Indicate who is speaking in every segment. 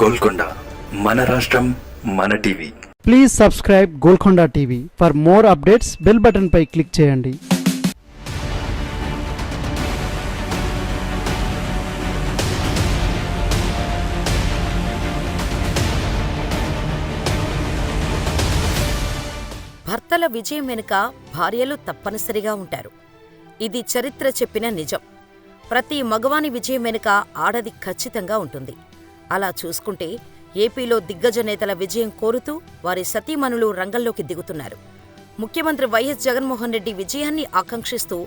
Speaker 1: గోల్కొండ మన రాష్ట్రం మన TV.
Speaker 2: Please subscribe Golconda TV for more updates bell button pi click చేయండి.
Speaker 3: భర్తల విజయం వెనుక భార్యలు తప్పనిసరిగా ఉంటారు. ఇది చరిత్ర చెప్పిన నిజం. ప్రతి మగవాని విజయం వెనుక ఆడది ఖచ్చితంగా ఉంటుంది. అలా చూసుకుంటే ఏపీలో దిగ్గజ నేతల విజయం కోరుతూ వారి సతీమణులు రంగంలోకి దిగుతున్నారు. ముఖ్యమంత్రి వైఎస్ జగన్మోహన్ రెడ్డి విజయాన్ని ఆకాంక్షిస్తూ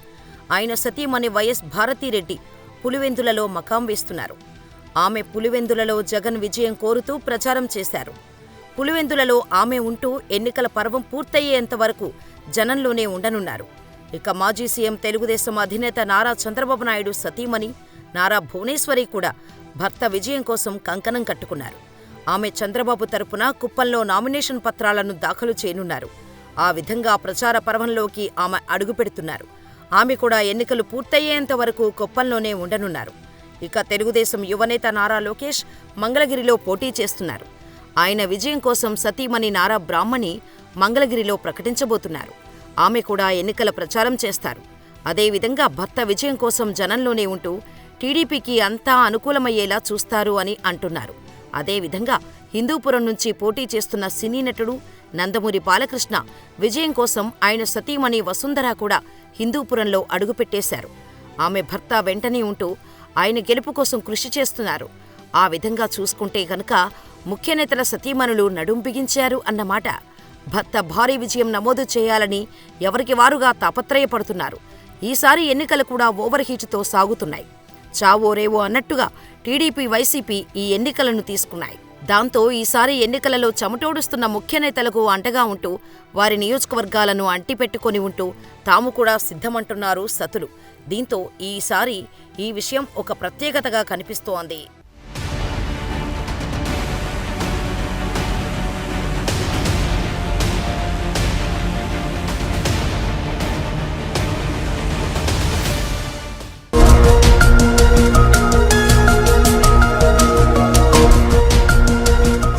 Speaker 3: ఆయన సతీమణి వైఎస్ భారతీరెడ్డి పులివెందులలో మకాం వేస్తున్నారు. ఆమె పులివెందులలో జగన్ విజయం కోరుతూ ప్రచారం చేశారు. పులివెందులలో ఆమె ఉంటూ ఎన్నికల పర్వం పూర్తయ్యేంత వరకు జనంలోనే ఉండనున్నారు. ఇక మాజీ సీఎం తెలుగుదేశం అధినేత నారా చంద్రబాబు నాయుడు సతీమణి నారా భువనేశ్వరి కూడా భర్త విజయం కోసం కంకణం కట్టుకున్నారు. ఆమె చంద్రబాబు తరపున కుప్పంలో నామినేషన్ పత్రాలను దాఖలు చేయనున్నారు. ఆ విధంగా ప్రచార పర్వంలోకి ఆమె అడుగుపెడుతున్నారు ఆమె కూడా ఎన్నికలు పూర్తయ్యేంత వరకు కుప్పంలోనే ఉండనున్నారు. ఇక తెలుగుదేశం యువనేత నారా లోకేష్ మంగళగిరిలో పోటీ చేస్తున్నారు. ఆయన విజయం కోసం సతీమణి నారా బ్రాహ్మణి మంగళగిరిలో ప్రకటించబోతున్నారు. ఆమె కూడా ఎన్నికల ప్రచారం చేస్తారు. అదేవిధంగా భర్త విజయం కోసం జనంలోనే ఉంటూ టీడీపీకి అంతా అనుకూలమయ్యేలా చూస్తారు అని అంటున్నారు. అదేవిధంగా హిందూపురం నుంచి పోటీ చేస్తున్న సినీ నటుడు నందమూరి బాలకృష్ణ విజయం కోసం ఆయన సతీమణి వసుంధర కూడా హిందూపురంలో అడుగుపెట్టేశారు. ఆమె భర్త వెంటనే ఉంటూ ఆయన గెలుపు కోసం కృషి చేస్తున్నారు. ఆ విధంగా చూసుకుంటే గనుక ముఖ్య నేతల సతీమణులు నడుం బిగించారు అన్నమాట భర్త భారీ విజయం నమోదు చేయాలని ఎవరికి వారుగా తాపత్రయపడుతున్నారు. ఈసారి ఎన్నికలు కూడా ఓవర్హీట్తో సాగుతున్నాయి. చావో రేవో అన్నట్టుగా టీడీపీ వైసీపీ ఈ ఎన్నికలను తీసుకున్నాయి. దాంతో ఈసారి ఎన్నికలలో చెమటోడుస్తున్న ముఖ్య నేతలకు అంటగా ఉంటూ వారి నియోజకవర్గాలను అంటిపెట్టుకొని ఉంటూ తాము కూడా సిద్ధమంటున్నారు సతులు. దీంతో ఈసారి ఈ విషయం ఒక ప్రత్యేకతగా కనిపిస్తోంది.